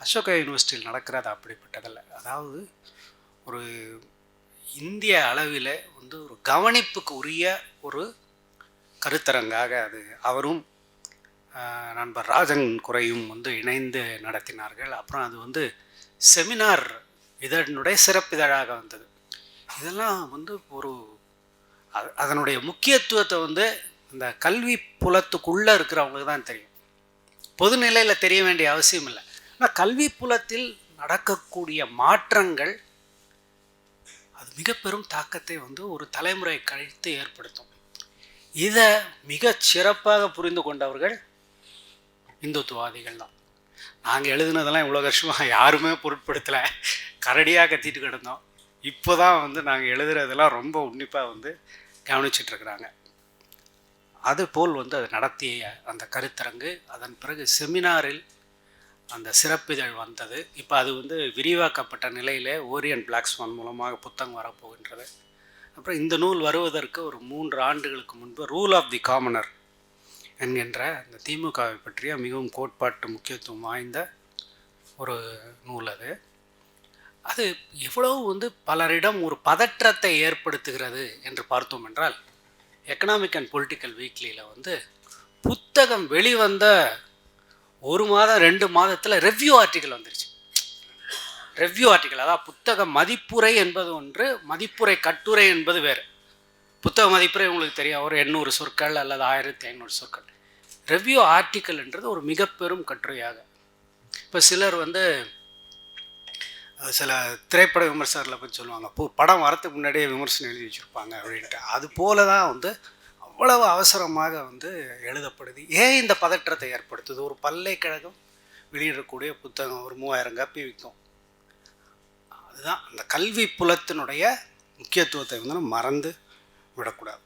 அசோகா யூனிவர்சிட்டியில் நடக்கிறது அப்படிப்பட்டதல்ல. அதாவது ஒரு இந்திய அளவில் வந்து ஒரு கவனிப்புக்கு உரிய ஒரு கருத்தரங்காக அது அவரும் நண்பர் ராஜன் குறையும் வந்து இணைந்து நடத்தினார்கள். அப்புறம் அது வந்து செமினார் இதனுடைய சிறப்பிதழாக வந்தது. இதெல்லாம் வந்து ஒரு அது- அதனுடைய முக்கியத்துவத்தை வந்து இந்த கல்வி புலத்துக்குள்ளே இருக்கிறவங்களுக்கு தான் தெரியும். பொதுநிலையில் தெரிய வேண்டிய அவசியம் இல்லை. ஆனால் கல்வி புலத்தில் நடக்கக்கூடிய மாற்றங்கள் அது மிக பெரும் தாக்கத்தை வந்து ஒரு தலைமுறை கழித்து ஏற்படுத்தும். இதை மிக சிறப்பாக புரிந்து கொண்டவர்கள் இந்துத்துவாதிகள் தான் நாங்கள் எழுதுனதெல்லாம் இவ்வளோ வருஷமாக யாருமே பொருட்படுத்தலை. கரடியாக கத்திட்டு கிடந்தோம். இப்போ தான் வந்து நாங்கள் எழுதுறதெல்லாம் ரொம்ப உன்னிப்பாக வந்து கவனிச்சிட்ருக்குறாங்க. அதுபோல் வந்து அது நடத்திய அந்த கருத்தரங்கு அதன் பிறகு செமினாரில் அந்த சிறப்பிதழ் வந்தது. இப்போ அது வந்து விரிவாக்கப்பட்ட நிலையில் ஓரியன் பிளாக் ஸ்வான் மூலமாக புத்தகம் வரப்போகின்றது. அப்புறம் இந்த நூல் வருவதற்கு ஒரு மூன்று ஆண்டுகளுக்கு முன்பு ரூல் ஆஃப் தி காமனர் என்கின்ற அந்த திமுகவை பற்றிய மிகவும் கோட்பாட்டு முக்கியத்துவம் வாய்ந்த ஒரு நூல் அது. அது எவ்வளவு வந்து பலரிடம் ஒரு பதற்றத்தை ஏற்படுத்துகிறது என்று பார்த்தோம் என்றால் எக்கனாமிக் அண்ட் பொலிட்டிக்கல் வீக்லியில் வந்து புத்தகம் வெளிவந்த ஒரு மாதம் ரெண்டு மாதத்தில் ரெவ்யூ ஆர்டிக்கல் வந்துருச்சு. ரெவ்யூ ஆர்டிக்கல் அதாவது புத்தக மதிப்புரை என்பது ஒன்று மதிப்புரை கட்டுரை என்பது வேறு. புத்தக மதிப்புரை உங்களுக்கு தெரியும் ஒரு எண்ணூறு சொற்கள் அல்லது ஆயிரத்தி ஐநூறு சொற்கள். ரெவ்யூ ஆர்டிக்கல்ன்றது ஒரு மிக பெரும் கட்டுரையாக. இப்போ சிலர் வந்து சில திரைப்பட விமர்சகர்களை பற்றி சொல்லுவாங்க. இப்போ படம் வரத்துக்கு முன்னாடியே விமர்சனம் எழுதி வச்சுருப்பாங்க அப்படின்ட்டு. அது போல தான் வந்து இவ்வளவு அவசரமாக வந்து எழுதப்படுது. ஏன் இந்த பதற்றத்தை ஏற்படுத்துது? ஒரு பல்கலைக்கழகம் வெளியிடக்கூடிய புத்தகம் ஒரு மூவாயிரம் காப்பி விற்கும் அதுதான் அந்த கல்வி புலத்தினுடைய முக்கியத்துவத்தை வந்து நம்ம மறந்து விடக்கூடாது.